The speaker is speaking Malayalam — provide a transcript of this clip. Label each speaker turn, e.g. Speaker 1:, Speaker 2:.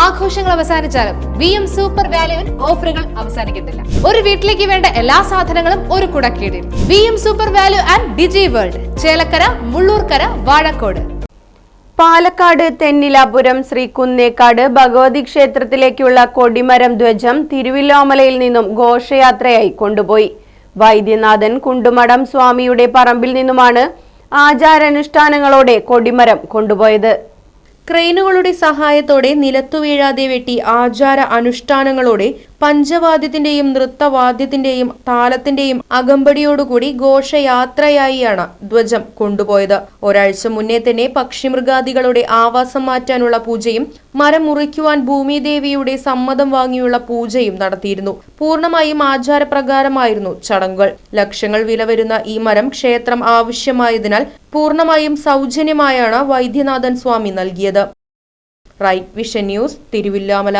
Speaker 1: ആഘോഷങ്ങൾ അവസാനിച്ചാലും വി എം സൂപ്പർ വാല്യുവിൽ ഓഫറുകൾ അവസാനിക്കുന്നില്ല. ഒരു വീട്ടിലേക്ക് വേണ്ട എല്ലാ സാധനങ്ങളും ഒരു കുടക്കീടിൽ. V M super value and digi world Chelakkara Mullurkara Vazhakode.
Speaker 2: Palakkad Thennilapuram Sree Kunnekkad Bhagavathi ക്ഷേത്രത്തിലേക്കുള്ള കൊടിമരം ധ്വജം തിരുവില്ലോമലയിൽ നിന്നും ഘോഷയാത്രയായി കൊണ്ടുപോയി. വൈദ്യനാഥൻ കുണ്ടുമടം സ്വാമിയുടെ പറമ്പിൽ നിന്നുമാണ് ആചാരാനുഷ്ഠാനങ്ങളോടെ കൊടിമരം കൊണ്ടുപോയത്.
Speaker 3: ക്രെയിനുകളുടെ സഹായത്തോടെ നിലത്തു വീഴാതെ വെട്ടി ആചാര അനുഷ്ഠാനങ്ങളോടെ പഞ്ചവാദ്യത്തിന്റെയും നൃത്തവാദ്യത്തിന്റെയും താളത്തിന്റെയും അകമ്പടിയോടുകൂടി ഘോഷയാത്രയായിയാണ് ധ്വജം കൊണ്ടുപോയത്. ഒരാഴ്ച മുന്നേ തന്നെ പക്ഷിമൃഗാദികളുടെ ആവാസം മാറ്റാനുള്ള പൂജയും മരം മുറിക്കുവാൻ ഭൂമിദേവിയുടെ സമ്മതം വാങ്ങിയുള്ള പൂജയും നടത്തിയിരുന്നു. പൂർണമായും ആചാരപ്രകാരമായിരുന്നു ചടങ്ങുകൾ. ലക്ഷങ്ങൾ വില വരുന്ന ഈ മരം ക്ഷേത്രം ആവശ്യമായതിനാൽ പൂർണമായും സൗജന്യമായാണ് വൈദ്യനാഥൻ സ്വാമി നൽകിയത്. Right vision news Thiruvilwamala.